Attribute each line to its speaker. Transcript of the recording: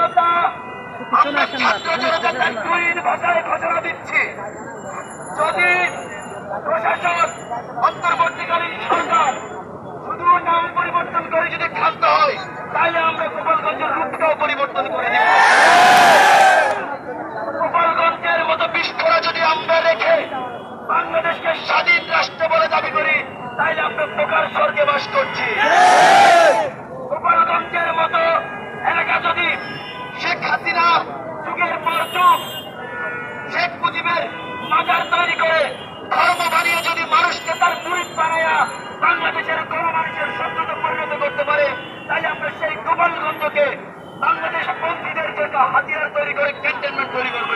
Speaker 1: জনতা আমরা ছাত্র জনতা টুইন ভাষায় ঘোষণা দিচ্ছি। যদি প্রশাসন অন্তর্বর্তীকালীন সরকার শুধু নাম পরিবর্তন করে যদি ক্ষান্ত হয় তাহলে আমরা গোপালগঞ্জের রূপটাও পরিবর্তন করে দিব। গোপালগঞ্জের মতো বিস্ফোরা যদি আমরা রেখে বাংলাদেশকে স্বাধীন রাষ্ট্র বলে দাবি করি তাইলে আমরা প্রকার স্বর্গে বাস করছি। মাজার তৈরি করে ধর্ম বানিয়ে যদি মানুষকে তার মুরিদ বানায়া বাংলাদেশের কোন মানুষের শত্রুতে পরিণত করতে পারে তাই আমরা সেই গোপালগঞ্জকে বাংলাদেশ পন্থীদের জন্য হাতিয়ার তৈরি করে ক্যান্টনমেন্ট তৈরি করব।